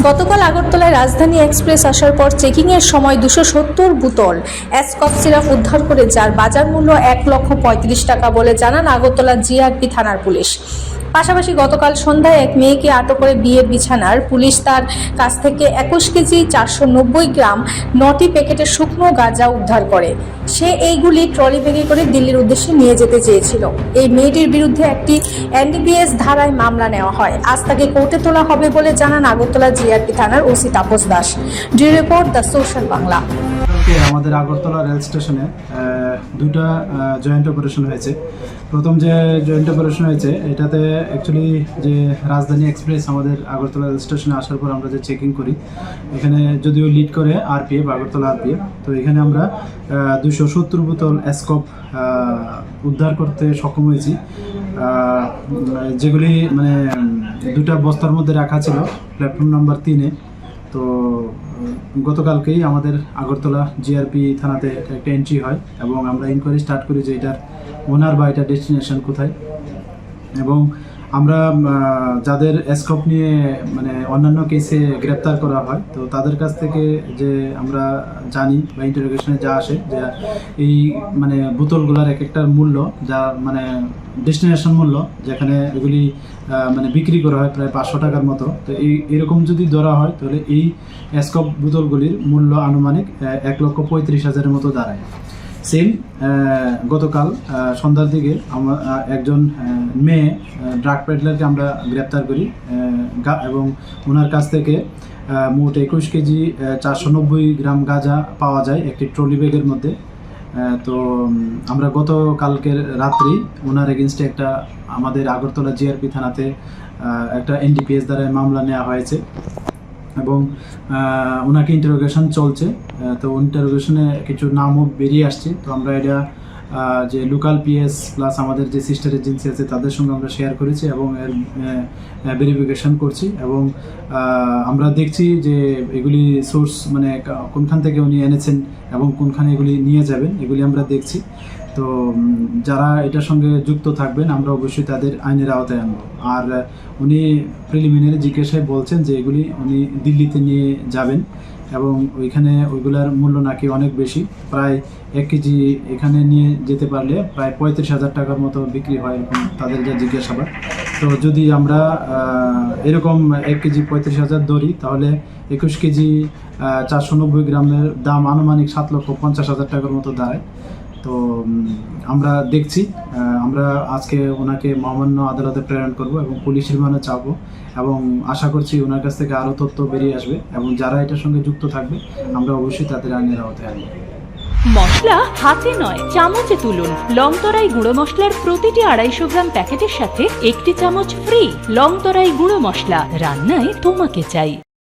গতকাল আগরতলায় রাজধানী এক্সপ্রেস আসার পর চেকিংয়ের সময় দুশো সত্তর বোতল অ্যাসকপ সিরাপ উদ্ধার করে যার বাজার মূল্য এক লক্ষ পঁয়ত্রিশ টাকা বলে জানান আগরতলা জিআরপি থানার পুলিশ। পাশাপাশি গতকাল সন্ধ্যায় এক মেয়েকে আটক করে বিয়ের বিছানার পুলিশ তার কাছ থেকে একুশ কেজি চারশো নব্বই গ্রাম নটি প্যাকেটের শুকনো গাঁজা উদ্ধার করে। সে এইগুলি ট্রলি ব্যাগে করে দিল্লির উদ্দেশ্যে নিয়ে যেতে চেয়েছিল। এই মেয়েটির বিরুদ্ধে একটি এনডিপিএস ধারায় মামলা নেওয়া হয়। আজ তাকে কোর্টে তোলা হবে বলে জানান আগরতলা জিআরপি থানার OC Tapas Das. D report the social Bangla. কালকে আমাদের আগরতলা রেল স্টেশনে দুটা জয়েন্ট অপারেশন হয়েছে। প্রথম যে জয়েন্ট অপারেশন হয়েছে, এটাতে অ্যাকচুয়ালি যে রাজধানী এক্সপ্রেস আমাদের আগরতলা রেল স্টেশনে আসার পর আমরা যে চেকিং করি, এখানে যদিও লিড করে আরপিএফ আগরতলা আরপিএফ তো এখানে আমরা দুশো সত্তর বোতল স্কোপ উদ্ধার করতে সক্ষম হয়েছি। যেগুলি মানে দুটা বস্তার মধ্যে রাখা ছিল প্ল্যাটফর্ম নাম্বার তিনে। তো গতকালকেই আমাদের আগরতলা জিআরপি থানাতে একটা এন্ট্রি হয় এবং আমরা ইনকোয়ারি স্টার্ট করি যে এটার ওনার বা এটার ডেস্টিনেশন কোথায়। এবং আমরা যাদের স্কোপ নিয়ে মানে অন্যান্য কেসে গ্রেপ্তার করা হয়, তো তাদের কাছ থেকে যে আমরা জানি বা ইন্টারোগেশনে যা আসে, যে এই মানে বোতলগুলোর এক একটার মূল্য, যা মানে ডেস্টিনেশন মূল্য, যেখানে এগুলি মানে বিক্রি করা হয় প্রায় পাঁচশো টাকার মতো, তো এই, এরকম যদি ধরা হয়, তাহলে এই স্কপ বোতলগুলির মূল্য আনুমানিক এক লক্ষ পঁয়ত্রিশ হাজারের মতো দাঁড়ায়। সেম গতকাল সন্ধ্যার দিকে আমরা একজন মেয়ে ড্রাগ পেডলারকে আমরা গ্রেপ্তার করি এবং ওনার কাছ থেকে মোট একুশ কেজি চারশো নব্বই গ্রাম গাঁজা পাওয়া যায় একটি ট্রলি ব্যাগের মধ্যে। তো আমরা গত কালকের রাত্রি ওনার এগেনস্টে একটা আমাদের আগরতলা জিআরপি থানাতে একটা এনডিপিএস দ্বারা মামলা নেওয়া হয়েছে। এবং ওনাকে ইন্টারোগেশন চলছে। তো ইন্টারোগেশনে কিছু নামও বেরিয়ে আসছে। তো আমরা এটা যে লোকাল পিএস প্লাস আমাদের যে সিস্টার এজেন্সি আছে, তাদের সঙ্গে আমরা শেয়ার করেছি এবং এর ভেরিফিকেশন করছি এবং আমরা দেখছি যে এগুলি সোর্স মানে কোনখান থেকে উনি এনেছেন এবং কোনখানে এগুলি নিয়ে যাবেন, এগুলি আমরা দেখছি। তো যারা এটার সঙ্গে যুক্ত থাকবেন, আমরা অবশ্যই তাদের আইনের আওতায় আনব। আর, উনি প্রিলিমিনারি জিজ্ঞাসায় বলছেন যে এগুলি উনি দিল্লিতে নিয়ে যাবেন এবং ওইখানে ওইগুলার মূল্য নাকি অনেক বেশি। প্রায় এক কেজি এখানে নিয়ে যেতে পারলে প্রায় পঁয়ত্রিশ হাজার টাকার মতো বিক্রি হয় এরকম তাদের যা জিজ্ঞাসাবাদ। তো যদি আমরা এরকম এক কেজি পঁয়ত্রিশ হাজার ধরি, তাহলে একুশ কেজি চারশো নব্বই গ্রামের দাম আনুমানিক সাত লক্ষ পঞ্চাশ হাজার টাকার মতো দাঁড়ায়। তো আমরা দেখছি আমরা আজকে ওনাকে মহামান্য আদালতে প্রেরণ করব এবং পুলিশ রিমান্ডে চাবো এবং আশা করছি ওনার কাছ থেকে আরও তথ্য বেরিয়ে আসবে এবং যারা এটার সঙ্গে যুক্ত থাকবে, আমরা অবশ্যই তাদের আইনের আওতায় আনব। মশলা হাতে নয়, চামচে তুলুন। লংতরাই গুঁড়ো মশলার প্রতিটি আড়াইশো গ্রাম প্যাকেটের সাথে একটি চামচ ফ্রি লংতরাই গুঁড়ো মশলা। রান্নায় তোমাকে চাই।